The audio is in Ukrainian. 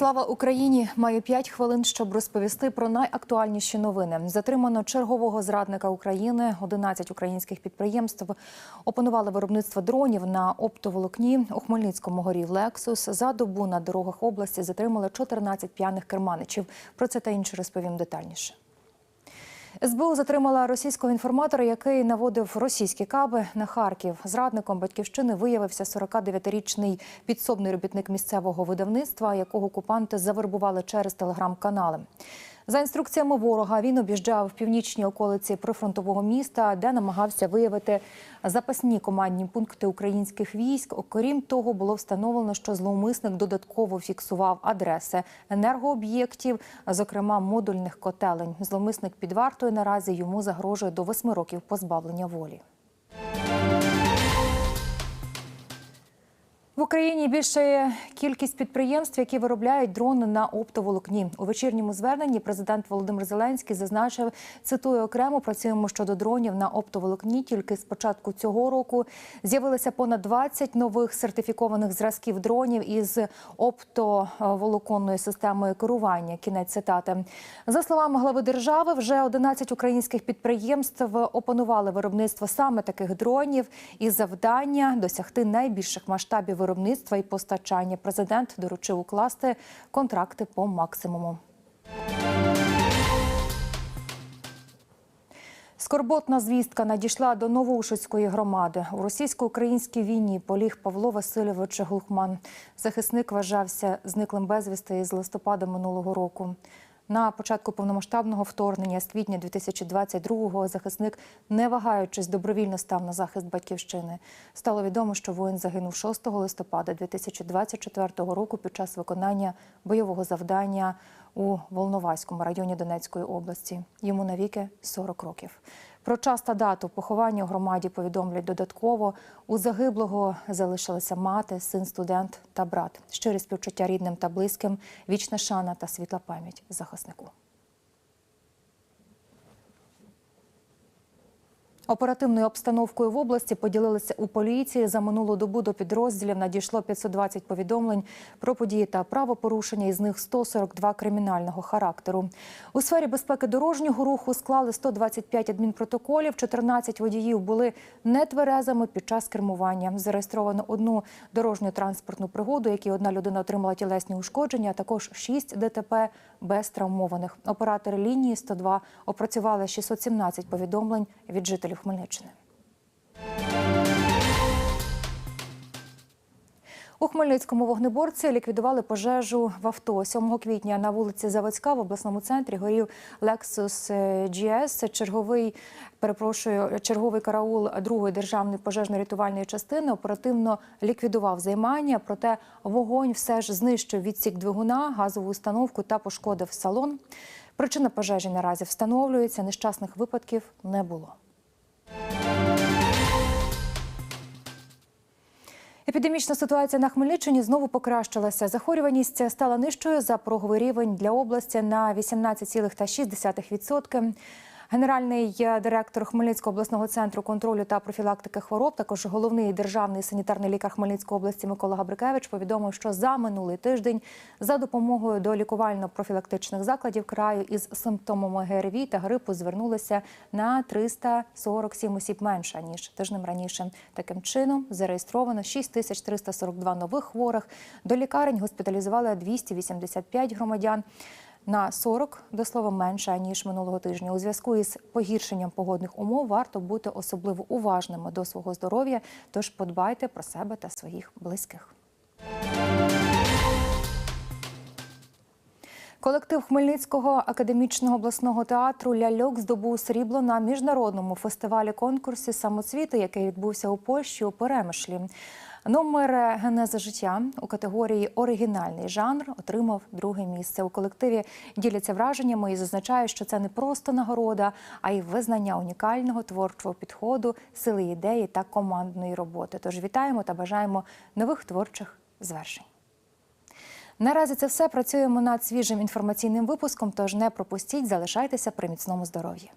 Слава Україні! Маю 5 хвилин, щоб розповісти про найактуальніші новини. Затримано чергового зрадника України. 11 українських підприємств опанували виробництво дронів на оптоволокні. У Хмельницькому горів Лексус. За добу на дорогах області затримали 14 п'яних керманичів. Про це та інше розповім детальніше. СБУ затримала російського інформатора, який наводив російські каби на Харків. Зрадником батьківщини виявився 49-річний підсобний робітник місцевого видавництва, якого окупанти завербували через телеграм-канали. За інструкціями ворога він об'їжджав північні околиці прифронтового міста, де намагався виявити запасні командні пункти українських військ. Окрім того, було встановлено, що зловмисник додатково фіксував адреси енергооб'єктів, зокрема модульних котелень. Зловмисник під вартою наразі йому загрожує до восьми років позбавлення волі. В Україні більше кількість підприємств, які виробляють дрони на оптоволокні. У вечірньому зверненні президент Володимир Зеленський зазначив, цитую окремо, працюємо щодо дронів на оптоволокні. Тільки з початку цього року з'явилося понад 20 нових сертифікованих зразків дронів із оптоволоконною системою керування. Кінець цитати. За словами глави держави, вже 11 українських підприємств опанували виробництво саме таких дронів і завдання досягти найбільших масштабів виробництва і постачання. Президент доручив укласти контракти по максимуму. Скорботна звістка надійшла до Новоушицької громади. У російсько-українській війні поліг Павло Васильович Глухман. Захисник вважався зниклим безвісти із листопада минулого року. На початку повномасштабного вторгнення з квітня 2022-го захисник, не вагаючись, добровільно став на захист батьківщини. Стало відомо, що воїн загинув 6 листопада 2024 року під час виконання бойового завдання у Волноваському районі Донецької області. Йому навіки 40 років. Про час та дату поховання у громаді повідомлять додатково. У загиблого залишилися мати, син, студент та брат. Щирі співчуття рідним та близьким, вічна шана та світла пам'ять захиснику. Оперативною обстановкою в області поділилися у поліції. За минулу добу до підрозділів надійшло 520 повідомлень про події та правопорушення, із них 142 кримінального характеру. У сфері безпеки дорожнього руху склали 125 адмінпротоколів, 14 водіїв були нетверезими під час кермування. Зареєстровано одну дорожню транспортну пригоду, якій одна людина отримала тілесні ушкодження, а також 6 ДТП без травмованих. Оператори лінії 102 опрацювали 617 повідомлень від жителів Хмельниччини. У Хмельницькому вогнеборці ліквідували пожежу в авто. 7 квітня на вулиці Заводська в обласному центрі горів Lexus GS. Черговий перепрошую, черговий караул другої державної пожежно-рятувальної частини оперативно ліквідував займання. Проте вогонь все ж знищив відсік двигуна, газову установку та пошкодив салон. Причина пожежі наразі встановлюється. Нещасних випадків не було. Епідемічна ситуація на Хмельниччині знову покращилася. Захворюваність стала нижчою за пороговий рівень для області на 18,6%. Генеральний директор Хмельницького обласного центру контролю та профілактики хвороб, також головний державний санітарний лікар Хмельницької області Микола Габрикевич повідомив, що за минулий тиждень за допомогою до лікувально-профілактичних закладів краю із симптомами ГРВІ та грипу звернулися на 347 осіб менше ніж тижнем раніше. Таким чином зареєстровано 6342 нових хворих. До лікарень госпіталізували 285 громадян на 40, до слова, менше ніж минулого тижня. У зв'язку із погіршенням погодних умов варто бути особливо уважними до свого здоров'я. Тож подбайте про себе та своїх близьких. Колектив Хмельницького академічного обласного театру Ляльок здобув срібло на міжнародному фестивалі конкурсі самоцвіту, який відбувся у Польщі у Перемишлі. Номер генеза життя у категорії Оригінальний жанр отримав друге місце. У колективі діляться враженнями і зазначають, що це не просто нагорода, а й визнання унікального творчого підходу, сили ідеї та командної роботи. Тож вітаємо та бажаємо нових творчих звершень. Наразі це все працюємо над свіжим інформаційним випуском. Тож не пропустіть, залишайтеся при міцному здоров'ї.